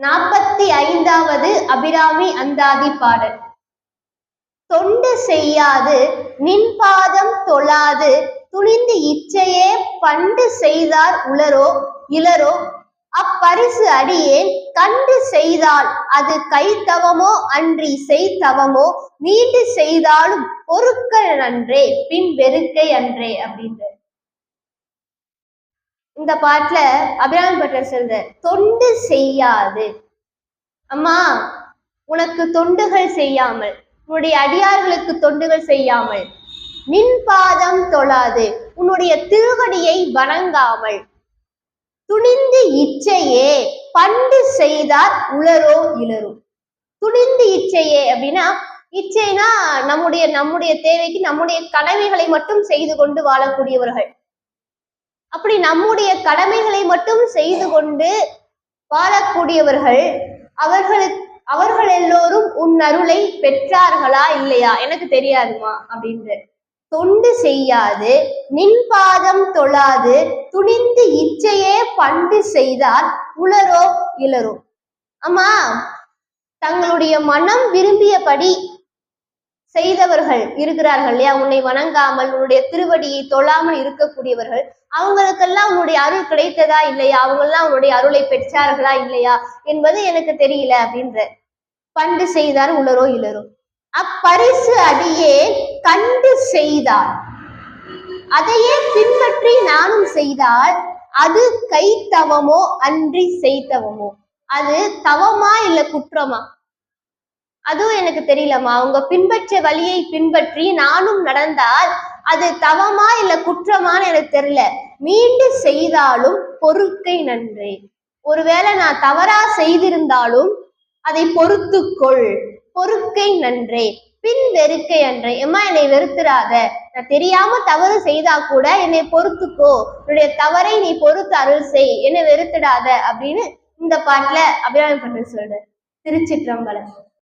நாற்பத்தி ஐந்தாவது அபிராமி அந்தாதி பாடல். தொண்டு செய்யாது நின்பாதம் தொழாது துணிந்து இச்சையே பண்டு செய்தார் உளரோ இளரோ அப்பரிசு அடியேன் கண்டு செய்தால் அது கைத்தவமோ அன்றி செய்தவமோ மீண்டு செய்தாலும் பொருட்கள் நன்றே பின் வெறுக்கை அன்றே அப்படின்ற இந்த பாட்டுல அபிராமி பட்டர் சொல்ற தொண்டு செய்யாது. அம்மா உனக்கு தொண்டுகள் செய்யாமல் உன்னுடைய அடியார்களுக்கு தொண்டுகள் செய்யாமல் நின் பாதம் தொழாது உன்னுடைய திருவடியை வணங்காமல். துணிந்து இச்சையே பண்டு செய்தார் உளரோ இளரோ துணிந்து இச்சையே அப்படின்னா இச்சைனா நம்முடைய நம்முடைய தேவைக்கு நம்முடைய கடமைகளை மட்டும் செய்து கொண்டு வாழக்கூடியவர்கள். அப்படி நம்முடைய கடமைகளை மட்டும் செய்து கொண்டு வாழக்கூடியவர்கள் அவர்களுக்கு அவர்கள் எல்லோரும் உன் அருளை பெற்றார்களா இல்லையா? எனக்கு தெரியாதுமா அப்படின்ற தொண்டு செய்யாது நின் பாதம் தொழாது துணிந்து இச்சையே பண்டு செய்தால் உளரோ இளரோ. அம்மா தங்களுடைய மனம் விரும்பியபடி செய்தவர்கள் இருக்கிறார்கள் இல்லையா? உன்னை வணங்காமல் உன்னுடைய திருவடியை தொழாமல் இருக்கக்கூடியவர்கள் அவங்களுக்கெல்லாம் உன்னுடைய அருள் கிடைத்ததா இல்லையா? அவங்கெல்லாம் உன்னுடைய அருளை பெற்றார்களா இல்லையா? என்பது எனக்கு தெரியல அப்படின்ற பண்டு செய்தார் உளரோ இளரோ அப்பரிசு அடியே கண்டு செய்தார். அதையே பின்பற்றி நானும் செய்தால் அது கை தவமோ அன்றி செய்தவமோ? அது தவமா இல்ல குற்றமா? அதுவும் எனக்கு தெரியலம்மா. அவங்க பின்பற்ற வழியை பின்பற்றி நானும் நடந்தால் அது தவமா இல்ல குற்றமான்னு எனக்கு தெரியல. மீண்டும் செய்தாலும் பொறுக்கை நன்றே. ஒருவேளை நான் தவறா செய்திருந்தாலும் அதை பொறுத்துக்கொள். பொறுக்கை நன்றே. பின் வெறுக்கை அன்றே. எம்மா என்னை வெறுத்துறாத. நான் தெரியாம தவறு செய்தா கூட என்னை பொறுத்துக்கோ. உன்னுடைய தவறை நீ பொறுத்து அருள் செய். என்னை வெறுத்துடாத அப்படின்னு இந்த பாட்டுல அபிராமி பண்ண சொல்ற திருச்சிற்றம்பலம்.